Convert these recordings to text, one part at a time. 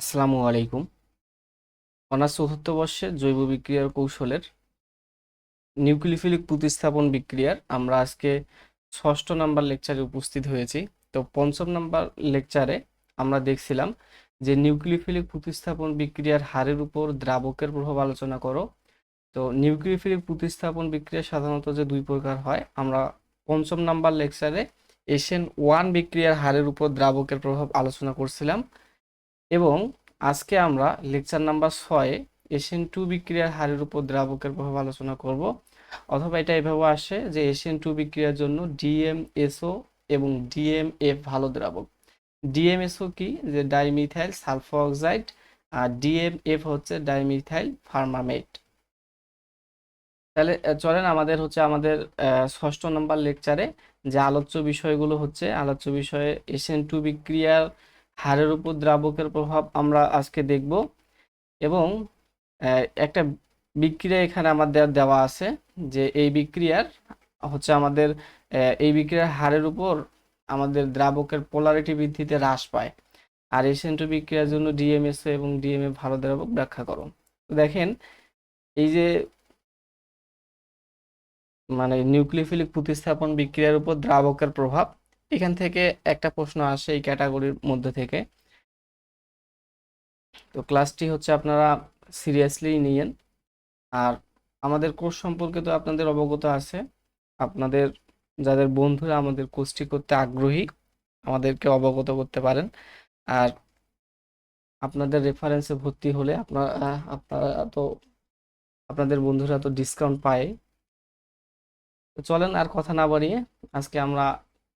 আসসালামু আলাইকুম। অনার্স চতুর্থ বর্ষের জৈব বিক্রিয়ার কৌশলের নিউক্লিফিলিক প্রতিস্থাপন বিক্রিয়ার আমরা আজকে ষষ্ঠ নাম্বার লেকচারে উপস্থিত হয়েছি। তো পঞ্চম নাম্বার লেকচারে আমরা দেখছিলাম যে নিউক্লিফিলিক প্রতিস্থাপন বিক্রিয়ার হারের উপর দ্রাবকের প্রভাব আলোচনা করো। তো নিউক্লিফিলিক প্রতিস্থাপন বিক্রিয়া সাধারণত যে দুই প্রকার হয়, আমরা পঞ্চম নাম্বার লেকচারে এশিয়ান ওয়ান বিক্রিয়ার হারের উপর দ্রাবকের প্রভাব আলোচনা করছিলাম। এবং আজকে আমরা লেকচার নাম্বার ছয়ে এশিয়ান টু বিক্রিয়ার হারের উপর দ্রাবকের প্রভাব আলোচনা করব। অথবা এটা এভাবে আসে যে এশিয়ান টু বিক্রিয়ার জন্য ডিএমএসও এবং ডিএমএফ ভালো দ্রাবক। ডিএমএসও কি? যে ডাইমিথাইল সালফার অক্সাইড আর ডিএমএফ হচ্ছে ডাইমিথাইল ফার্মামেট তাহলে চলেন আমাদের হচ্ছে আমাদের ষষ্ঠ নম্বর লেকচারে যে আলোচ্য বিষয়গুলো হচ্ছে, আলোচ্য বিষয়ে এশিয়ান টু বিক্রিয়ার হারের উপর দ্রাবকের প্রভাব আমরা আজকে দেখব এবং একটা বিক্রিয়া এখানে আমাদের দেওয়া আছে যে এই বিক্রিয়ার হচ্ছে আমাদের এই বিক্রিয়ার হারের উপর আমাদের দ্রাবকের পোলারিটি বৃদ্ধিতে হ্রাস পায়। আর এশিয়ান টু বিক্রিয়ার জন্য ডিএমএসও এবং ডিএমএ ভালো দ্রাবক ব্যাখ্যা করো। দেখেন, এই যে মানে নিউক্লিওফিলিক প্রতিস্থাপন বিক্রিয়ার উপর দ্রাবকের প্রভাব এখান থেকে একটা প্রশ্ন আসে এই ক্যাটাগরির মধ্যে থেকে। তো ক্লাসটি হচ্ছে আপনারা সিরিয়াসলি নিয়েন। আর আমাদের কোর্স সম্পর্কে তো আপনাদের অবগত আছে। আপনাদের, যাদের বন্ধুরা আমাদের কোর্সটি করতে আগ্রহী, আমাদেরকে অবগত করতে পারেন। আর আপনাদের রেফারেন্সে ভর্তি হলে আপনারা আপনারা তো, আপনাদের বন্ধুরা তো ডিসকাউন্ট পায়। তো চলেন আর কথা না বাড়িয়ে আজকে আমরা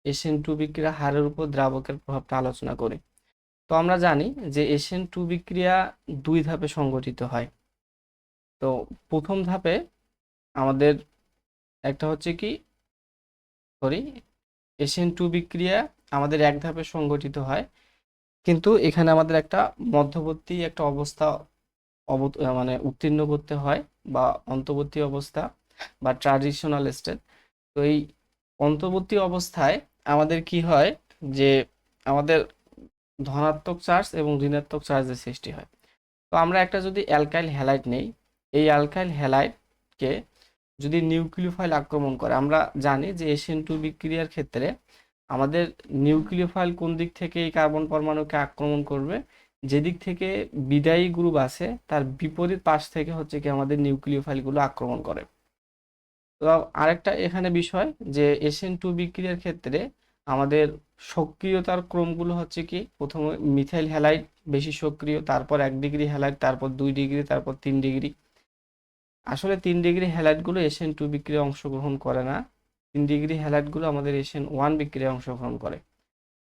এশিয়ান টু বিক্রিয়া হারের উপর দ্রাবকের প্রভাবটা আলোচনা করি। তো আমরা জানি যে এশিয়ান টু বিক্রিয়া দুই ধাপে সংগঠিত হয়। তো প্রথম ধাপে আমাদের একটা হচ্ছে কি সরি এশিয়ান টু বিক্রিয়া আমাদের এক ধাপে সংগঠিত হয়, কিন্তু এখানে আমাদের একটা মধ্যবর্তী একটা অবস্থা অবত মানে উত্তীর্ণ করতে হয় বা অন্তর্বর্তী অবস্থা বা ট্রাডিশনাল স্টেট তো এই অন্তর্বর্তী অবস্থায় আমাদের কি হয় যে আমাদের ধনাত্মক চার্জ এবং ঋণাত্মক চার্জের সৃষ্টি হয়। তো আমরা একটা যদি অ্যালকাইল হ্যালাইড নেই, এই অ্যালকাইল হ্যালাইটকে যদি নিউক্লিওফাইল আক্রমণ করে, আমরা জানি যে এশিয়ান টু বিক্রিয়ার ক্ষেত্রে আমাদের নিউক্লিওফাইল কোন দিক থেকে এই কার্বন পরমাণুকে আক্রমণ করবে, যেদিক থেকে বিদায়ী গ্রুপ আছে, তার বিপরীত পাশ থেকে হচ্ছে কি আমাদের নিউক্লিওফাইলগুলো আক্রমণ করে। তো আরেকটা এখানে বিষয় যে এশিয়ান টু বিক্রিয়ার ক্ষেত্রে আমাদের সক্রিয়তার ক্রমগুলো হচ্ছে কি? প্রথমে মিথাইল হ্যালাইড বেশি সক্রিয়, তারপর এক ডিগ্রি হ্যালাইড তারপর দুই ডিগ্রি তারপর তিন ডিগ্রি আসলে তিন ডিগ্রি হ্যালাইডগুলো এশিয়ান টু বিক্রিয়ায় অংশগ্রহণ করে না। তিন ডিগ্রি হ্যালাইটগুলো আমাদের এশিয়ান ওয়ান বিক্রিয়ায় অংশগ্রহণ করে।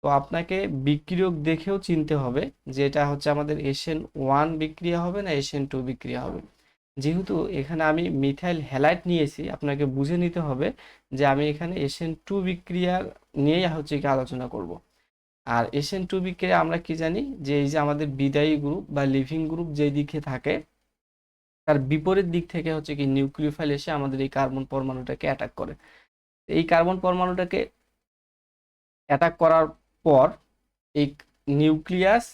তো আপনাকে বিক্রিয়ক দেখেও চিনতে হবে যে এটা হচ্ছে আমাদের এশিয়ান ওয়ান বিক্রিয়া হবে না এশিয়ান টু বিক্রিয়া হবে। যেহেতু এখানে আমি মিথাইল হ্যালাইড নিয়েছি, আপনাকে বুঝে নিতে হবে যে আমি এখানে এশিয়ান টু বিক্রিয়ার নিয়েই হচ্ছে কি আলোচনা করব। আর এশিয়ান টু বিক্রিয়া আমরা কি জানি? যে এই যে আমাদের বিদায়ী গ্রুপ বা লিভিং গ্রুপ যেই দিকে থাকে, তার বিপরীত দিক থেকে হচ্ছে কি নিউক্লিওফাইল এসে আমাদের এই কার্বন পরমাণুটাকে অ্যাটাক করে। এই কার্বন পরমাণুটাকে অ্যাটাক করার পর, এই নিউক্লিয়াস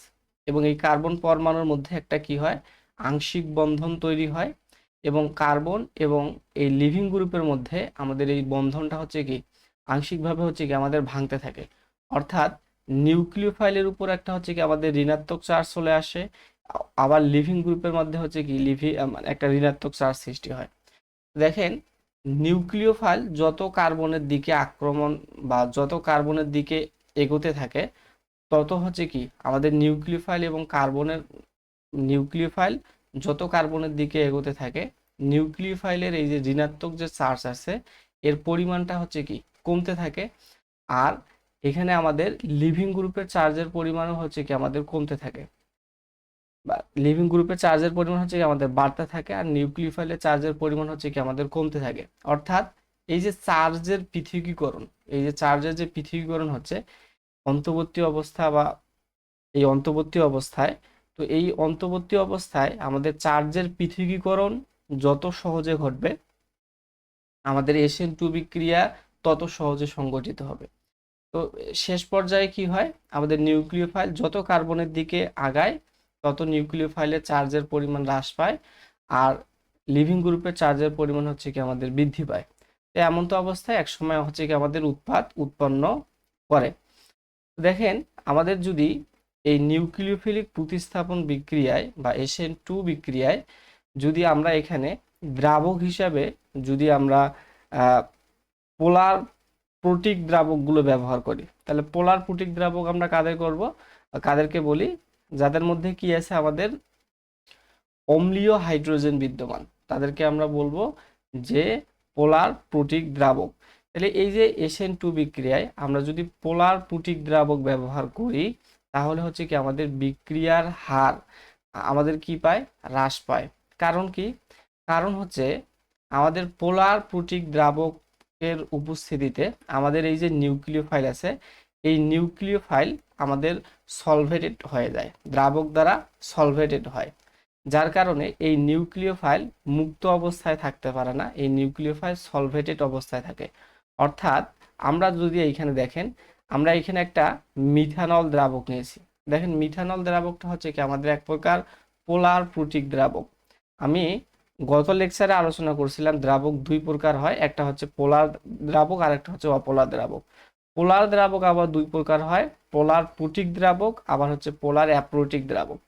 এবং এই কার্বন পরমাণুর মধ্যে একটা কি হয়? আংশিক বন্ধন তৈরি হয় এবং কার্বন এবং এই লিভিং গ্রুপের মধ্যে আমাদের এই বন্ধনটা হচ্ছে কি? আংশিকভাবে হচ্ছে কি আমাদের ভাঙতে থাকে। অর্থাৎ নিউক্লিওফাইলের উপর একটা হচ্ছে কি আমাদের ঋণাত্মক চার্জ চলে আসে আবার লিভিং গ্রুপের মধ্যে হচ্ছে কি লিভি আম, একটা ঋণাত্মক চার্জ সৃষ্টি হয়। দেখেন নিউক্লিওফাইল যত কার্বনের দিকে আক্রমণ বা যত কার্বনের দিকে এগোতে থাকে তত হচ্ছে কি আমাদের নিউক্লিওফাইল এবং কার্বনের নিউক্লিওফাইল যত কার্বনের দিকে এগোতে থাকে, নিউক্লিওফাইলের এই যে ঋণাত্মক যে চার্জ আছে, এর পরিমাণটা হচ্ছে কি? কমতে থাকে। আর এখানে আমাদের লিভিং গ্রুপের চার্জের পরিমাণও হচ্ছে কি? আমাদের কমতে থাকে। বা লিভিং গ্রুপের চার্জের পরিমাণ হচ্ছে কি? আমাদের বাড়তে থাকে আর নিউক্লিওফাইলের চার্জের পরিমাণ হচ্ছে কি? আমাদের কমতে থাকে। অর্থাৎ এই যে চার্জের পৃথকীকরণ, এই যে চার্জের যে পৃথকীকরণ হচ্ছে অন্তর্বর্তী অবস্থা বা এই অন্তর্বর্তী অবস্থায় তো এই অন্তর্বর্তী অবস্থায় আমাদের চার্জের পৃথকীকরণ যত সহজে ঘটবে, আমাদের এশিয়ান টু বিক্রিয়া তত সহজে সংগঠিত হবে। তো শেষ পর্যায়ে কি হয়? আমাদের নিউক্লিওফাইল যত কার্বনের দিকে আগায়, তত নিউক্লিওফাইলের চার্জের পরিমাণ হ্রাস পায় আর লিভিং গ্রুপের চার্জের পরিমাণ হচ্ছে কি আমাদের বৃদ্ধি পায়। তো এমন তো অবস্থায় একসময় হচ্ছে কি আমাদের উৎপাদ উৎপন্ন করে। দেখেন, আমাদের যদি এই নিউক্লিওফিলিক প্রতিস্থাপন বিক্রিয়ায় বা এসএন টু বিক্রিয়ায় যদি আমরা এখানে দ্রাবক হিসাবে যদি আমরা পোলার প্রোটিক দ্রাবকগুলো ব্যবহার করি, তাহলে পোলার প্রোটিক দ্রাবক আমরা কাদের করব? কাদেরকে বলি? যাদের মধ্যে কি আছে? আমাদের অম্লীয় হাইড্রোজেন বিদ্যমান, তাদেরকে আমরা বলব যে পোলার প্রোটিক দ্রাবক। তাহলে এই যে এসএন টু বিক্রিয়ায় আমরা যদি পোলার প্রোটিক দ্রাবক ব্যবহার করি তাহলে হচ্ছে কি আমাদের বিক্রিয়ার হার আমাদের কি পায়? হ্রাস পায়। কারণ কি? কারণ হচ্ছে আমাদের পোলার প্রোটিক দ্রাবকের উপস্থিতিতে আমাদের এই যে নিউক্লিয় ফাইল আছে, এই নিউক্লিয় ফাইল আমাদের সলভেটেড হয়ে যায়, দ্রাবক দ্বারা সলভেটেড হয়। যার কারণে এই নিউক্লিয় ফাইল মুক্ত অবস্থায় থাকতে পারে না, এই নিউক্লিয় ফাইল সলভেটেড অবস্থায় থাকে। অর্থাৎ আমরা যদি এইখানে দেখেন আমরা এখানে একটা মিথানল দ্রাবক নিয়েছি। দেখেন, মিথানল দ্রাবকটা হচ্ছে কি? আমাদের এক প্রকার পোলার প্রোটিক দ্রাবক। আমি গত লেকচারে আলোচনা করছিলাম, দ্রাবক দুই প্রকার হয়, একটা হচ্ছে পোলার দ্রাবক আর একটা হচ্ছে অপোলার দ্রাবক। পোলার দ্রাবক আবার দুই প্রকার হয়, পোলার প্রোটিক দ্রাবক, আবার হচ্ছে পোলার অ্যাপ্রোটিক দ্রাবক।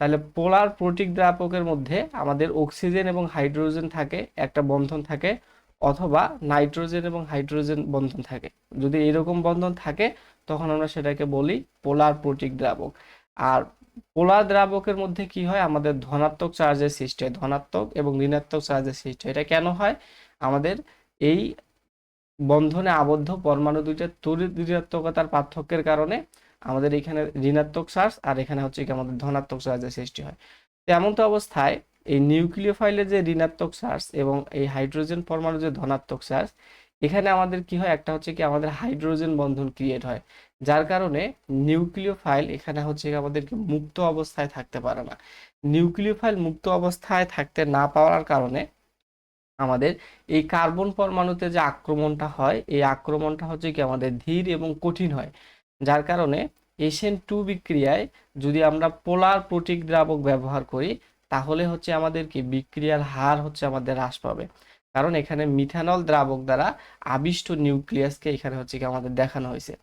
তাহলে পোলার প্রোটিক দ্রাবকের মধ্যে আমাদের অক্সিজেন এবং হাইড্রোজেন থাকে, একটা বন্ধন থাকে অথবা নাইট্রোজেন এবং হাইড্রোজেন বন্ধন থাকে। যদি এরকম বন্ধন থাকে, তখন আমরা সেটাকে বলি পোলার প্রোটিক দ্রাবক। আর পোলার দ্রাবকের মধ্যে কি হয়? আমাদের ধনাত্মক চার্জের সৃষ্টি হয়, ধনাত্মক এবং ঋণাত্মক চার্জের সৃষ্টি হয়। এটা কেন হয়? আমাদের এই বন্ধনে আবদ্ধ পরমাণু দুইটার তড়িৎ ঋণাত্মকতার পার্থক্যের কারণে আমাদের এখানে ঋণাত্মক চার্জ আর এখানে হচ্ছে কি আমাদের ধনাত্মক চার্জের সৃষ্টি হয়। তেমন তো অবস্থায় এই নিউক্লিয় ফাইলের যে ঋণাত্মক চার্জ এবং এই হাইড্রোজেন পরমাণু যে ধনাত্মক চার্জ এখানে আমাদের কি হয়? একটা হচ্ছে কি আমাদের হাইড্রোজেন বন্ধন ক্রিয়েট হয়, যার কারণে নিউক্লিয় ফাইল এখানে হচ্ছে আমাদেরকে মুক্ত অবস্থায় থাকতে পারে না। নিউক্লিয় ফাইল মুক্ত অবস্থায় থাকতে না পাওয়ার কারণে আমাদের এই কার্বন পরমাণুতে যে আক্রমণটা হয়, এই আক্রমণটা হচ্ছে কি আমাদের ধীর এবং কঠিন হয়, যার কারণে এশিয়ান টু বিক্রিয়ায় যদি আমরা পোলার প্রোটিক দ্রাবক ব্যবহার করি তাহলে হচ্ছে আমাদের কি বিক্রিয়ার হার হচ্ছে আমাদের হ্রাস পাবে। কারণ এখানে মিথানল দ্রাবক দ্বারা আবিষ্ট নিউক্লিয়াসকে এখানে হচ্ছে কি আমাদের দেখানো হয়েছে।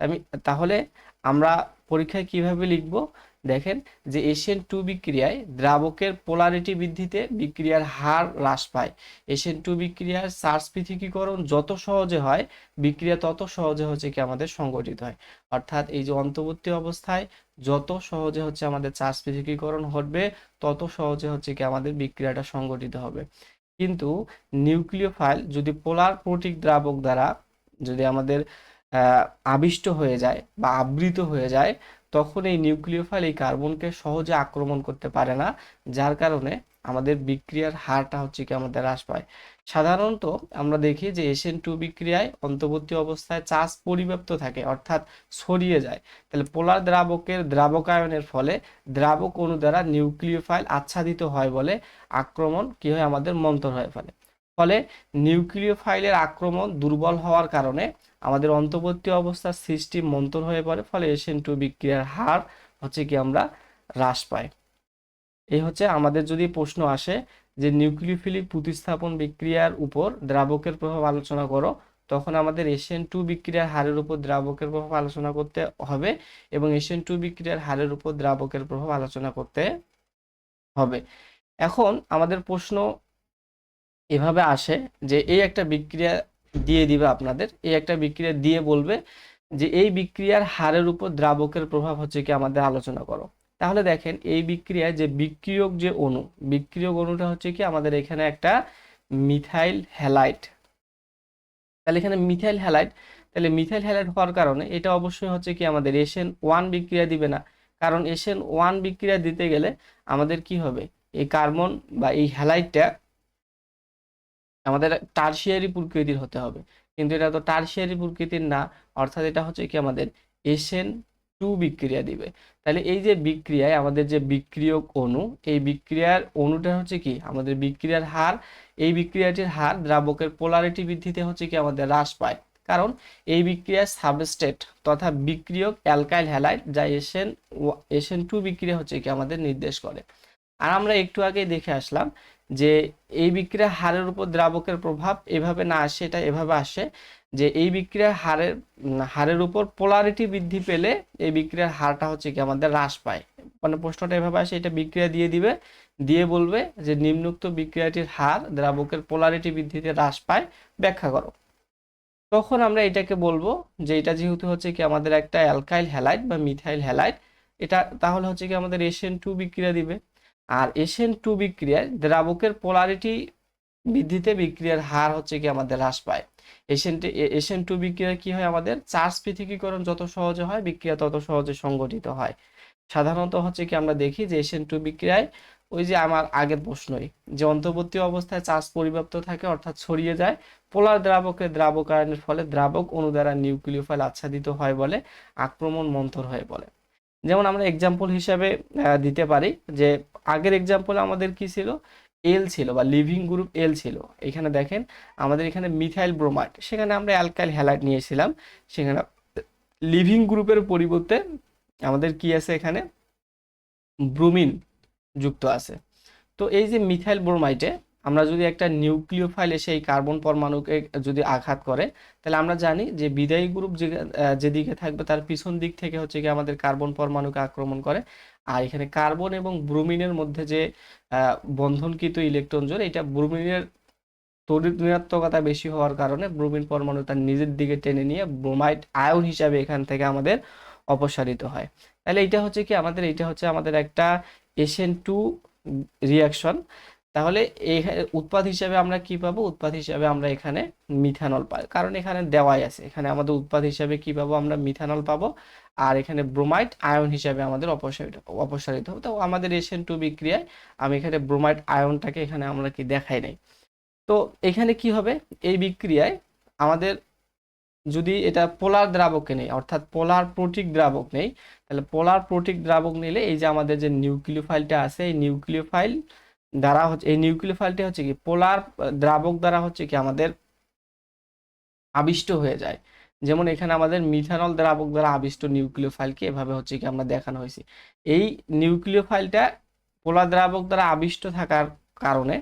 আমি, তাহলে আমরা পরীক্ষায় কীভাবে লিখব? দেখেন যে এশিয়ান টু বিক্রিয়ায় দ্রাবকের পোলারিটি বৃদ্ধিতে বিক্রিয়ার হার হ্রাস পায়। এশিয়ান টু বিক্রিয়ার চার্জ পৃথকীকরণ যত সহজে হয়, বিক্রিয়া তত সহজে হচ্ছে কি আমাদের সংগঠিত হয়। অর্থাৎ এই যে অন্তর্বর্তী অবস্থায় যত সহজে হচ্ছে আমাদের চার্জ পৃথকীকরণ ঘটবে, তত সহজে হচ্ছে কি আমাদের বিক্রিয়াটা সংগঠিত হবে। কিন্তু নিউক্লিয় ফাইল যদি পোলার প্রোটিক দ্রাবক দ্বারা যদি আমাদের আবিষ্ট হয়ে যায় বা আবৃত হয়ে যায় তখন এই নিউক্লিওফাইল এই কার্বনকে সহজে আক্রমণ করতে পারে না, যার কারণে আমাদের বিক্রিয়ার হারটা হচ্ছে কি আমাদের হ্রাস পায়। সাধারণত আমরা দেখি যে এশিয়ান টু বিক্রিয়ায় অন্তর্বর্তী অবস্থায় চার্জ পরিব্যাপ্ত থাকে, অর্থাৎ ছড়িয়ে যায়। তাহলে পোলার দ্রাবকের দ্রাবকায়নের ফলে দ্রাবক অণু দ্বারা নিউক্লিওফাইল আচ্ছাদিত হয় বলে আক্রমণ কি হয় আমাদের মন্তর হয়ে ফেলে। ফলে নিউক্লিওফাইলের আক্রমণ দুর্বল হওয়ার কারণে আমাদের অন্তর্বর্তী অবস্থার সৃষ্টি মন্তর হয়ে পড়ে, ফলে এশিয়ান টু বিক্রিয়ার হার হচ্ছে কি আমরা হ্রাস পাই। এই হচ্ছে আমাদের যদি প্রশ্ন আসে যে নিউক্লিওফিলিক প্রতিস্থাপন বিক্রিয়ার উপর দ্রাবকের প্রভাব আলোচনা করো, তখন আমাদের এশিয়ান টু বিক্রিয়ার হারের উপর দ্রাবকের প্রভাব আলোচনা করতে হবে এবং এশিয়ান টু বিক্রিয়ার হারের উপর দ্রাবকের প্রভাব আলোচনা করতে হবে। এখন আমাদের প্রশ্ন এভাবে আসে যে এই একটা বিক্রিয়া দিয়ে দিবে আপনাদের, এই একটা বিক্রিয়া দিয়ে বলবে যে এই বিক্রিয়ার হারের উপর দ্রাবকের প্রভাব হচ্ছে কি আমাদের আলোচনা করো। তাহলে দেখেন এই বিক্রিয়ায় যে বিক্রিয়ক যে অণু, বিক্রিয়ক অণুটা হচ্ছে কি আমাদের এখানে একটা মিথাইল হ্যালাইট। তাহলে এখানে মিথাইল হ্যালাইট, তাহলে মিথাইল হ্যালাইট হওয়ার কারণে এটা অবশ্যই হচ্ছে কি আমাদের এশিয়ান ওয়ান বিক্রিয়া দিবে না। কারণ এশিয়ান ওয়ান বিক্রিয়া দিতে গেলে আমাদের কি হবে? এই কার্বন বা এই হ্যালাইটটা আমাদের টার্সিয়ারি প্রকৃতির হতে হবে। কিন্তু এটা তো টার্সিয়ারি প্রকৃতির না, অর্থাৎ এটা হচ্ছে কি আমাদের এসএন টু বিক্রিয়া দিবে। তাহলে এই যে বিক্রিয়ায় আমাদের যে বিক্রিয়ক অণু, এই বিক্রিয়ার অণুটা হচ্ছে কি? আমাদের বিক্রিয়ার হার, এই বিক্রিয়াটির হার দ্রাবকের পোলারিটি বৃদ্ধিতে হচ্ছে কি আমাদের হ্রাস পায়। কারণ এই বিক্রিয়ার সাবস্টেট তথা বিক্রিয়ক অ্যালকাইল হ্যালাইড যা এসএন এসএন টু বিক্রিয়া হচ্ছে কি আমাদের নির্দেশ করে। আর আমরা একটু আগে দেখে আসলাম যে এই বিক্রিয়া হারের উপর দ্রাবকের প্রভাব এভাবে না আসে, এটা এভাবে আসে যে এই বিক্রিয়ার হারের হারের উপর পোলারিটি বৃদ্ধি পেলে এই বিক্রিয়ার হারটা হচ্ছে কি আমাদের হ্রাস পায়। মানে প্রশ্নটা এভাবে আসে, এটা বিক্রিয়া দিয়ে দিবে, দিয়ে বলবে যে নিম্নোক্ত বিক্রিয়াটির হার দ্রাবকের পোলারিটি বৃদ্ধিতে হ্রাস পায়, ব্যাখ্যা করো। তখন আমরা এটাকে বলব যে এটা যেহেতু হচ্ছে কি আমাদের একটা অ্যালকাইল হ্যালাইড বা মিথাইল হ্যালাইড, এটা তাহলে হচ্ছে কি আমাদের এশিয়ান টু বিক্রিয়া দিবে। আর এশিয়ান টু বিক্রিয়ায় দ্রাবকের পোলারিটি বৃদ্ধিতে বিক্রিয়ার হার হচ্ছে কি আমাদের হ্রাস পায়। এসএন এশিয়ান টু বিক্রিয়া কি হয় আমাদের? চার্জ পৃথকীকরণ যত সহজে হয়, বিক্রিয়া তত সহজে সংগঠিত হয়। সাধারণত হচ্ছে কি আমরা দেখি যে এশিয়ান টু বিক্রিয়ায় ওই যে আমার আগের প্রশ্নই, যে অন্তর্বর্তী অবস্থায় চার্জ পরিব্যাপ্ত থাকে অর্থাৎ ছড়িয়ে যায়, পোলার দ্রাবকের দ্রাবকায়নের ফলে দ্রাবক অণু দ্বারা নিউক্লিওফাইল আচ্ছাদিত হয় বলে আক্রমণ মন্থর হয়ে বলে যেমন আমরা এক্সাম্পল হিসাবে দিতে পারি যে আগের এক্সাম্পলে আমাদের কি ছিল? এল ছিল বা লিভিং গ্রুপ এল ছিল। এখানে দেখেন আমাদের এখানে মিথাইল ব্রোমাইড সেখানে আমরা অ্যালকাইল হ্যালাইড নিয়েছিলাম। সেখানে লিভিং গ্রুপের পরিবর্তে আমাদের কি আছে এখানে? ব্রুমিন যুক্ত আছে। তো এই যে মিথাইল ব্রোমাইডে আমরা যদি একটা নিউক্লিওফাইল এসে এই কার্বন পরমাণুকে যদি আঘাত করে, তাহলে আমরা জানি যে বিদায়ী গ্রুপ যে যেদিকে থাকবে তার পিছন দিক থেকে হচ্ছে কি আমাদের কার্বন পরমাণুকে আক্রমণ করে। আর এখানে কার্বন এবং ব্রুমিনের মধ্যে যে বন্ধনকৃত ইলেকট্রন জোর এটা ব্রুমিনের তড়িৎ ঋণাত্মকতা বেশি হওয়ার কারণে ব্রুমিন পরমাণু তার নিজের দিকে টেনে নিয়ে ব্রোমাইড আয়ন হিসাবে এখান থেকে আমাদের অপসারিত হয়। তাহলে এটা হচ্ছে কি আমাদের এটা হচ্ছে আমাদের একটা এসএন টু রিয়াকশন তাহলে এই উৎপাদ হিসাবে আমরা কি পাবো? উৎপাদ হিসাবে আমরা এখানে মিথানল পাই কারণ এখানে দেওয়াই আছে। এখানে আমাদের উৎপাদ হিসাবে কি পাবো? আমরা মিথানল পাবো। আর এখানে ব্রোমাইড আয়ন হিসাবে আমাদের অপসারিত অপসারিত হবে। তো আমাদের এশিয়ান টু বিক্রিয়ায় আমি এখানে ব্রোমাইড আয়নটাকে এখানে আমরা কি দেখাই নাই। তো এখানে কি হবে? এই বিক্রিয়ায় আমাদের যদি এটা পোলার দ্রাবকে নেই, অর্থাৎ পোলার প্রোটিক দ্রাবক নেই, তাহলে পোলার প্রোটিক দ্রাবক নিলে এই যে আমাদের যে নিউক্লিওফাইলটা আছে, এই নিউক্লিওফাইল দ্বারা হচ্ছে, এই নিউক্লিওফাইলটা হচ্ছে কি, পোলার দ্রাবক দ্বারা হচ্ছে কি আমাদের আবিষ্ট হয়ে যায়। যেমন এখানে আমাদের মিথানল দ্রাবক দ্বারা আবিষ্ট নিউক্লিওফাইলকে এভাবে হচ্ছে কি আমরা দেখানো হয়েছে। এই নিউক্লিওফাইলটা পোলার দ্রাবক দ্বারা আবিষ্ট থাকার কারণে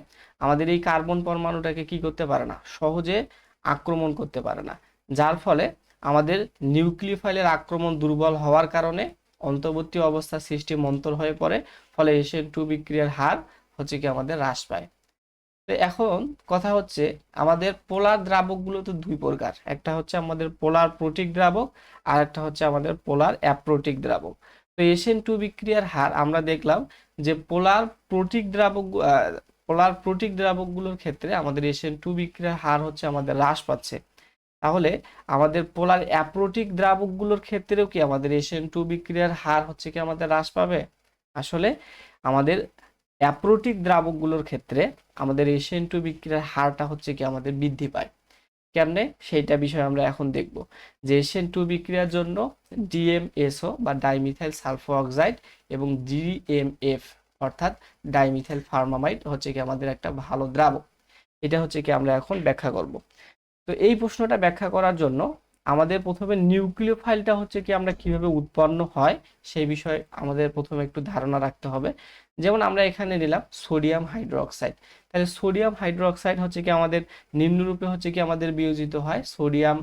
আমাদের এই কার্বন পরমাণুটাকে কি করতে পারে না, সহজে আক্রমণ করতে পারে না। যার ফলে আমাদের নিউক্লিওফাইলের আক্রমণ দুর্বল হওয়ার কারণে অন্তর্বর্তী অবস্থা সৃষ্টি মন্তর হয়ে পড়ে, ফলে এসএন টু বিক্রিয়ার হার হচ্ছে কি আমাদের হ্রাস পায়। তো এখন কথা হচ্ছে আমাদের পোলার দ্রাবকগুলো তো দুই প্রকার। একটা হচ্ছে আমাদের পোলার প্রোটিক দ্রাবক আর একটা হচ্ছে আমাদের পোলার অ্যাপ্রোটিক দ্রাবক। তো এশিয়ান টু বিক্রিয়ার হার আমরা দেখলাম যে পোলার প্রোটিক দ্রাবক পোলার প্রোটিক দ্রাবকগুলোর ক্ষেত্রে আমাদের এশিয়ান টু বিক্রিয়ার হার হচ্ছে আমাদের হ্রাস পাচ্ছে। তাহলে আমাদের পোলার অ্যাপ্রোটিক দ্রাবকগুলোর ক্ষেত্রেও কি আমাদের এশিয়ান টু বিক্রিয়ার হার হচ্ছে কি আমাদের হ্রাস পাবে? আসলে আমাদের অ্যাপ্রোটিক দ্রাবকগুলোর ক্ষেত্রে আমাদের এশিয়ান টু বিক্রিয়ার হারটা হচ্ছে কি আমাদের বৃদ্ধি পায়। কেমনে? সেইটা বিষয় আমরা এখন দেখব। যে এসএন টু বিক্রিয়ার জন্য ডিএমএসও বা ডাইমিথাইল সালফো অক্সাইড এবং জিএমএফ অর্থাৎ ডাইমিথাইল ফার্মামাইড হচ্ছে কি আমাদের একটা ভালো দ্রাবক। এটা হচ্ছে কি আমরা এখন ব্যাখ্যা করব। তো এই প্রশ্নটা ব্যাখ্যা করার জন্য আমাদের প্রথমে নিউক্লিওফাইলটা হচ্ছে কি আমরা কীভাবে উৎপন্ন হয়, সেই বিষয়ে আমাদের প্রথমে একটু ধারণা রাখতে হবে। যেমন আমরা এখানে নিলাম সোডিয়াম হাইড্রোক্সাইড। তাহলে সোডিয়াম হাইড্রোক্সাইড হচ্ছে কি আমাদের নিম্নরূপে হচ্ছে কি আমাদের বিয়োজিত হয়, সোডিয়াম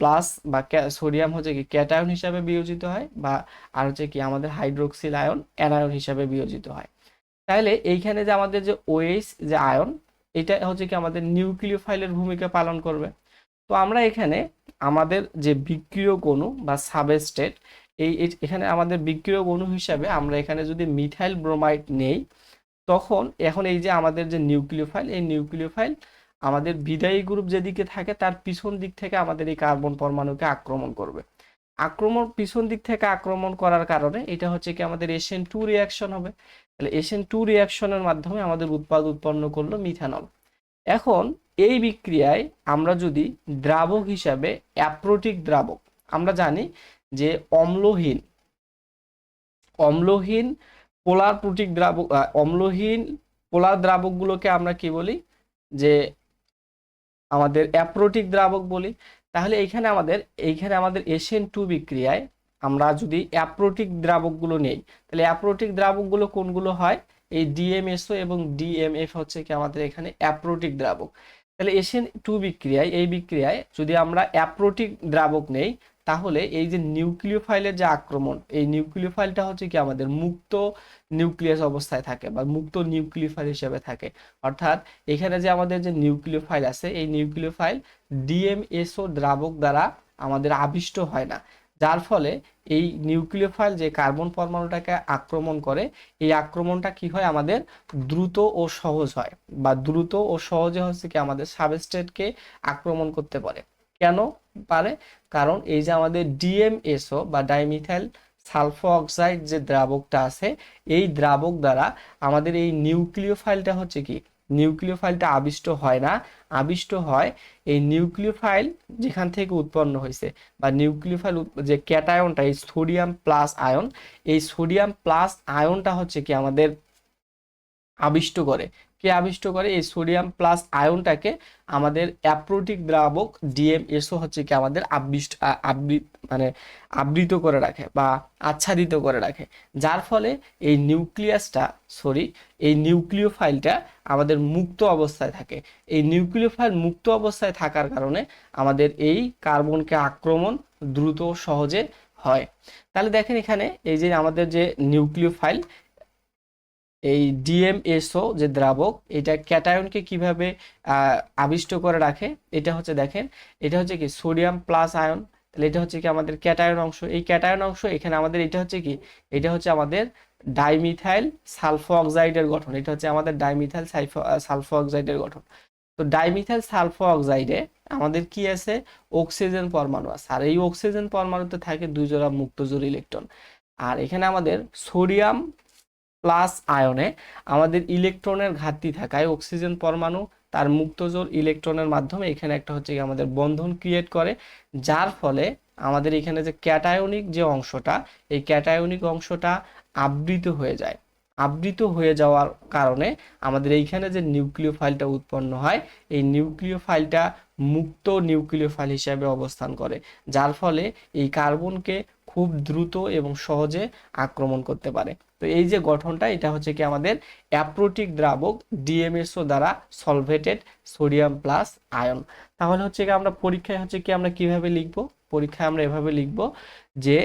প্লাস বা সোডিয়াম হচ্ছে কি ক্যাটায়ন হিসাবে বিয়োজিত হয় বা, আর হচ্ছে কি আমাদের হাইড্রোক্সিল আয়ন অ্যানায়ন হিসাবে বিয়োজিত হয়। তাহলে এইখানে যে আমাদের যে ওএইচ যে আয়ন, এটা হচ্ছে কি আমাদের নিউক্লিওফাইলের ভূমিকা পালন করবে। তো আমরা এখানে আমাদের যে বিক্রিয়ক অণু বা সাবস্টেট এই এখানে আমাদের বিক্রিয়ক অণু হিসাবে আমরা এখানে যদি মিথাইল ব্রোমাইড নেই, তখন এখন এই যে আমাদের যে নিউক্লিওফাইল, এই নিউক্লিওফাইল আমাদের বিদায়ী গ্রুপ যেদিকে থাকে তার পিছন দিক থেকে আমাদের এই কার্বন পরমাণুকে আক্রমণ করবে। আক্রমণ পিছন দিক থেকে আক্রমণ করার কারণে এটা হচ্ছে কি আমাদের এশিয়ান টু রিয়াকশন হবে। তাহলে এশিয়ান টু রিয়াকশনের মাধ্যমে আমাদের উৎপাদ উৎপন্ন করল মিথানল। এখন এই বিক্রিয়ায় আমরা যদি দ্রাবক হিসাবে অ্যাপ্রোটিক দ্রাবক, আমরা জানি যে অম্লহীন অম্লহীন পোলার প্রোটিক দ্রাবক অম্লহীন পোলার দ্রাবকগুলোকে আমরা কি বলি? যে আমাদের অ্যাপ্রোটিক দ্রাবক বলি। তাহলে এইখানে আমাদের এইখানে আমাদের এশিয়ান টু বিক্রিয়ায় আমরা যদি অ্যাপ্রোটিক দ্রাবকগুলো নেই, তাহলে অ্যাপ্রোটিক দ্রাবকগুলো কোনগুলো হয়? এই ডিএমএসও এবং ডিএমএফ হচ্ছে কি আমাদের এখানে অ্যাপ্রোটিক দ্রাবক। তাহলে এশিয়ান টু বিক্রিয়ায়, এই বিক্রিয়ায় যদি আমরা অ্যাপ্রোটিক দ্রাবক নেই, তাহলে এই যে নিউক্লিওফাইলের যে আক্রমণ, এই নিউক্লিওফাইলটা হচ্ছে কি আমাদের মুক্ত নিউক্লিয়াস অবস্থায় থাকে বা মুক্ত নিউক্লিওফাইল হিসেবে থাকে। অর্থাৎ এখানে যে আমাদের যে নিউক্লিওফাইল আছে, এই নিউক্লিওফাইল ডিএমএসও দ্রাবক দ্বারা আমাদের আবিষ্ট হয় না। যার ফলে এই নিউক্লিওফাইল যে কার্বন পরমাণুটাকে আক্রমণ করে, এই আক্রমণটা কি হয় আমাদের দ্রুত ও সহজ হয় বা দ্রুত ও সহজে হচ্ছে কি আমাদের সাবস্ট্রেটকে আক্রমণ করতে পারে। কেন পারে? কারণ এই যে আমাদের ডিএমএসও বা ডাইমিথাইল সালফো অক্সাইড যে দ্রাবকটা আছে, এই দ্রাবক দ্বারা আমাদের এই নিউক্লিওফাইলটা হচ্ছে কি নিউক্লিওফাইলটা আবিষ্ট হয় না। আবিষ্ট হয় এই নিউক্লিওফাইল যেখান থেকে উৎপন্ন হয়েছে বা নিউক্লিওফাইল যে ক্যাটায়নটা, এই সোডিয়াম প্লাস আয়ন, এই সোডিয়াম প্লাস আয়নটা হচ্ছে কি আমাদের আবিষ্ট করে। কে আবিষ্ট করে এই সোডিয়াম প্লাস আয়নটাকে আমাদের অ্যাপ্রোটিক দ্রাবক ডিএমএসও হচ্ছে কি আমাদের আবিষ্ট মানে আবৃত করে রাখে বা আচ্ছাদিত করে রাখে। যার ফলে এই নিউক্লিয়াসটা, সরি, এই নিউক্লিওফাইলটা আমাদের মুক্ত অবস্থায় থাকে। এই নিউক্লিওফাইল মুক্ত অবস্থায় থাকার কারণে আমাদের এই কার্বনকে আক্রমণ দ্রুত সহজে হয়। তাহলে দেখেন এখানে এই যে আমাদের যে নিউক্লিওফাইল এই ডিএমএসও যে দ্রাবক, এটা ক্যাটায়নকে কীভাবে আবিষ্ট করে রাখে, এটা হচ্ছে দেখেন, এটা হচ্ছে কি সোডিয়াম প্লাস আয়ন, তাহলে এটা হচ্ছে কি আমাদের ক্যাটায়ন অংশ। এই ক্যাটায়ন অংশ এখানে আমাদের, এটা হচ্ছে কি, এটা হচ্ছে আমাদের ডাইমিথাইল সালফো অক্সাইডের গঠন, এটা হচ্ছে আমাদের ডাইমিথাইল সালফো অক্সাইডের গঠন। তো ডাইমিথাইল সালফো অক্সাইডে আমাদের কি আছে? অক্সিজেন পরমাণু আছে। আর এই অক্সিজেন পরমাণুতে থাকে দুই জোড়া মুক্তজোড় ইলেকট্রন। আর এখানে আমাদের সোডিয়াম প্লাস আয়নে আমাদের ইলেকট্রনের ঘাটতি থাকায় অক্সিজেন পরমাণু, তার মুক্তজোড় ইলেকট্রনের মাধ্যমে এখানে একটা হচ্ছে কি আমাদের বন্ধন ক্রিয়েট করে, যার ফলে আমাদের এখানে যে ক্যাটায়নিক যে অংশটা, এই ক্যাটায়নিক অংশটা আবৃত হয়ে যায়। আবৃত হয়ে যাওয়ার কারণে আমাদের এইখানে যে নিউক্লিয় ফাইলটা উৎপন্ন হয়, এই নিউক্লিয় ফাইলটা মুক্ত নিউক্লিয় ফাইল হিসাবে অবস্থান করে, যার ফলে এই কার্বনকে খুব দ্রুত এবং সহজে আক্রমণ করতে পারে। তো এই যে গঠনটা, এটা হচ্ছে কি আমাদের অ্যাপ্রোটিক দ্রাবক ডিএমএসও দ্বারা সলভেটেড সোডিয়াম প্লাস আয়ন। তাহলে হচ্ছে কি আমরা পরীক্ষায় হচ্ছে কি আমরা কীভাবে লিখব? পরীক্ষায় আমরা এভাবে লিখব যে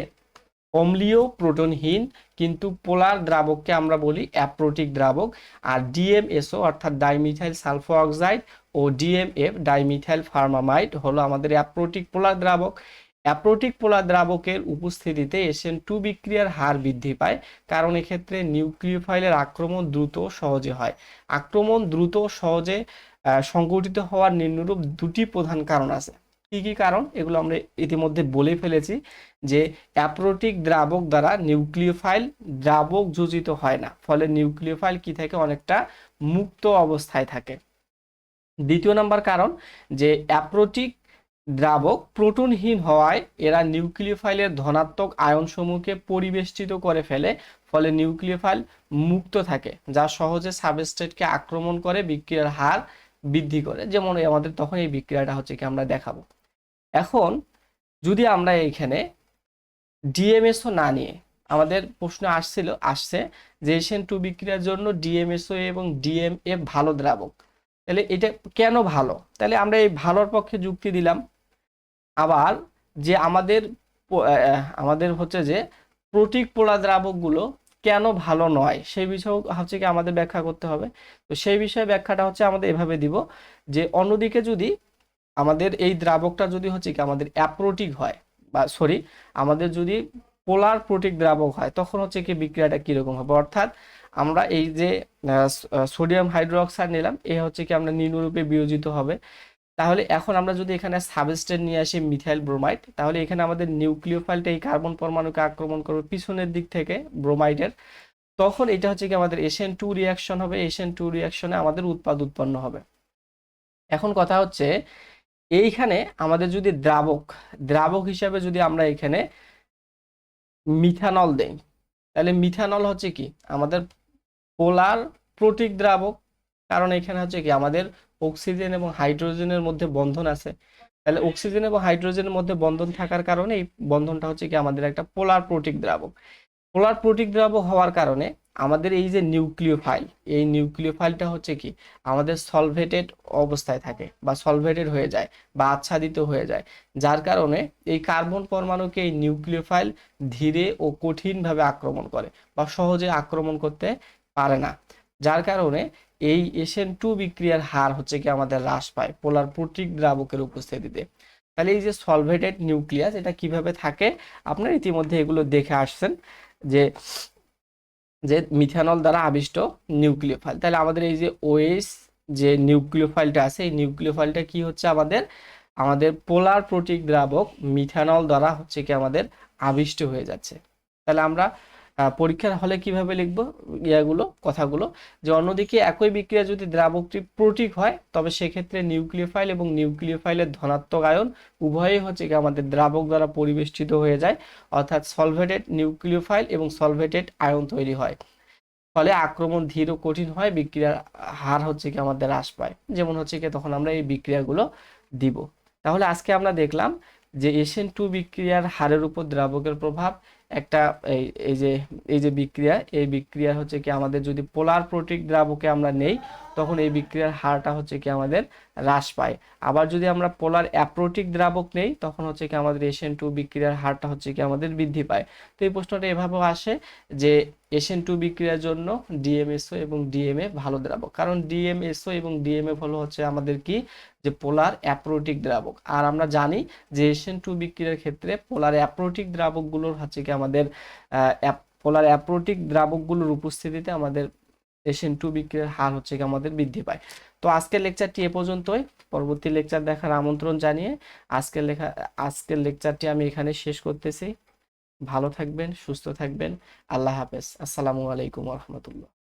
অম্লীয় প্রোটনহীন কিন্তু পোলার দ্রাবককে আমরা বলি অ্যাপ্রোটিক দ্রাবক, আর ডিএমএসও অর্থাৎ ডাইমিথাইল সালফো অক্সাইড ও ডিএমএফ ডাইমিথাইল ফার্মামাইড হলো আমাদের অ্যাপ্রোটিক পোলার দ্রাবক। অ্যাপ্রোটিক পোলার দ্রাবকের উপস্থিতিতে এশিয়ান টু বিক্রিয়ার হার বৃদ্ধি পায়, কারণ এক্ষেত্রে নিউক্লিওফাইলের আক্রমণ দ্রুত সহজে হয়। আক্রমণ দ্রুত সহজে সংগঠিত হওয়ার নিম্নরূপ দুটি প্রধান কারণ আছে। কি কি কারণ? এগুলো আমরা ইতিমধ্যে বলে ফেলেছি যে অ্যাপ্রোটিক দ্রাবক দ্বারা নিউক্লিওফাইল দ্রাবক যোজিত হয় না, ফলে নিউক্লিওফাইল কি থাকে? অনেকটা মুক্ত অবস্থায় থাকে। দ্বিতীয় নাম্বার কারণ যে অ্যাপ্রোটিক দ্রাবক প্রোটনহীন হওয়ায় এরা নিউক্লিওফাইলের ধনাত্মক আয়নসমূহকে পরিবেষ্টিত করে ফেলে, ফলে নিউক্লিওফাইল মুক্ত থাকে, যা সহজে সাবস্ট্রেটকে আক্রমণ করে, বিক্রিয়ার হার বৃদ্ধি করে। যেমন আমাদের তখন এই বিক্রিয়াটা হচ্ছে কি আমরা দেখাবো। এখন যদি আমরা এইখানে ডিএমএসও না নিয়ে আমাদের প্রশ্ন আসছিল, আসছে যে এশিয়ান টু বিক্রিয়ার জন্য ডিএমএসও এবং ডিএমএফ ভালো দ্রাবক। তাহলে এটা কেন ভালো? তাহলে আমরা এই ভালোর পক্ষে যুক্তি দিলাম আবার যে আমাদের আমাদের হচ্ছে যে প্রতীক পোড়া দ্রাবকগুলো কেন ভালো নয়? সেই বিষয়ে হচ্ছে কি আমাদের ব্যাখ্যা করতে হবে। তো সেই বিষয়ে ব্যাখ্যাটা হচ্ছে আমাদের এভাবে দিব যে অন্যদিকে যদি আমাদের এই দ্রাবকটা যদি হচ্ছে কি আমাদের অ্যাপ্রোটিক হয় বা সরি, আমাদের যদি পোলার প্রোটিক দ্রাবক হয়, তখন হচ্ছে কি বিক্রিয়াটা কীরকম হবে? অর্থাৎ আমরা এই যে সোডিয়াম হাইড্রোক্সাইড নিলাম, এ হচ্ছে কি আমরা নিম্নরূপে বিয়োজিত হবে। তাহলে এখন আমরা যদি এখানে সাবস্ট্রেট নিয়ে আসি মিথাইল ব্রোমাইড তাহলে এখানে আমাদের নিউক্লিওফাইলটা এই কার্বন পরমাণুকে আক্রমণ করবে পিছনের দিক থেকে ব্রোমাইডের তখন এটা হচ্ছে কি আমাদের এশিয়ান টু রিয়াকশন হবে এশিয়ান টু রিয়াকশনে আমাদের উৎপাদ উৎপন্ন হবে। এখন কথা হচ্ছে, এইখানে আমাদের যদি দ্রাবক দ্রাবক হিসাবে যদি আমরা এখানে মিথানল দেই, তাহলে মিথানল হচ্ছে কি? আমাদের পোলার প্রোটিক দ্রাবক। কারণ এখানে হচ্ছে কি আমাদের অক্সিজেন এবং হাইড্রোজেনের মধ্যে বন্ধন আছে। তাহলে অক্সিজেন এবং হাইড্রোজেনের মধ্যে বন্ধন থাকার কারণে এই বন্ধনটা হচ্ছে কি আমাদের একটা পোলার প্রোটিক দ্রাবক। পোলার প্রোটিক দ্রাবক হওয়ার কারণে আমাদের এই যে নিউক্লিওফাইল এই নিউক্লিওফাইলটা হচ্ছে কি আমাদের সলভেটেড অবস্থায় থাকে বা সলভেটেড হয়ে যায় বা আচ্ছাদিত হয়ে যায়। যার কারণে এই কার্বন পরমাণুকে এই নিউক্লিওফাইল ধীরে ও কঠিনভাবে আক্রমণ করে বা সহজে আক্রমণ করতে পারে না। যার কারণে এই এসএন টু বিক্রিয়ার হার হচ্ছে কি আমাদের হ্রাস পায় পোলার প্রোটিক দ্রাবকের উপস্থিতিতে। তাহলে এই যে সলভেটেড নিউক্লিয়াস এটা কীভাবে থাকে? আপনারা ইতিমধ্যে এগুলো দেখে আসছেন যে যে মিথানল দ্বারা আবিষ্ট নিউক্লিওফাইল তাহলে আমাদের এই যে ওএস যে নিউক্লিওফাইলটা আছে, এই নিউক্লিওফাইলটা কি হচ্ছে আমাদের? আমাদের পোলার প্রোটিক দ্রাবক মিথানল দ্বারা হচ্ছে কি আমাদের আবিষ্ট হয়ে যাচ্ছে। তাহলে আমরা পরীক্ষার হলে কীভাবে লিখব? ইয়াগুলো, কথাগুলো। যে অন্যদিকে একই বিক্রিয়া যদি দ্রাবকটি প্রোটিক হয়, তবে সেক্ষেত্রে নিউক্লিওফাইল এবং নিউক্লিওফাইলের ধনাত্মক আয়ন উভয়ই হচ্ছে কি আমাদের দ্রাবক দ্বারা পরিবেষ্টিত হয়ে যায়। অর্থাৎ সলভেটেড নিউক্লিওফাইল এবং সলভেটেড আয়ন তৈরি হয়। ফলে আক্রমণ ধীর ও কঠিন হয়, বিক্রিয়ার হার হচ্ছে কি আমাদের হ্রাস পায়। যেমন হচ্ছে কি তখন আমরা এই বিক্রিয়াগুলো দিব। তাহলে আজকে আমরা দেখলাম যে এশিয়ান টু বিক্রিয়ার হারের উপর দ্রাবকের প্রভাব একটা এই এই যে এই যে বিক্রিয়া, এই বিক্রিয়া হচ্ছে কি আমাদের যদি পোলার প্রোটিক দ্রাবকে আমরা নেই, তখন এই বিক্রিয়ার হারটা হচ্ছে কি আমাদের হ্রাস পায়। আবার যদি আমরা পোলার অ্যাপ্রোটিক দ্রাবক নেই, তখন হচ্ছে কি আমাদের এসএন টু বিক্রিয়ার হারটা হচ্ছে কি আমাদের বৃদ্ধি পায়। তো এই প্রশ্নটা এভাবেও আসে যে এশিয়ান টু বিক্রিয়ার জন্য ডিএমএসও এবং ডিএমএ ভালো দ্রাবক। কারণ ডিএমএসও এবং ডিএমএফ হলো হচ্ছে আমাদের কি যে পোলার অ্যাপ্রোটিক দ্রাবক। আর আমরা জানি যে এশিয়ান টু বিক্রিয়ার ক্ষেত্রে পোলার অ্যাপ্রোটিক দ্রাবকগুলোর হচ্ছে কি আমাদের পোলার অ্যাপ্রোটিক দ্রাবকগুলোর উপস্থিতিতে আমাদের এশিয়ান টু বিক্রিয়ার হার হচ্ছে কি আমাদের বৃদ্ধি পায়। তো আজকের লেকচারটি এ পর্যন্তই। পরবর্তী লেকচার দেখার আমন্ত্রণ জানিয়ে আজকের লেখা, আজকের লেকচারটি আমি এখানে শেষ করতেছি। ভালো থাকবেন, সুস্থ থাকবেন। আল্লাহ হাফেজ। আসসালামু আলাইকুম রহমতুল্লাহ।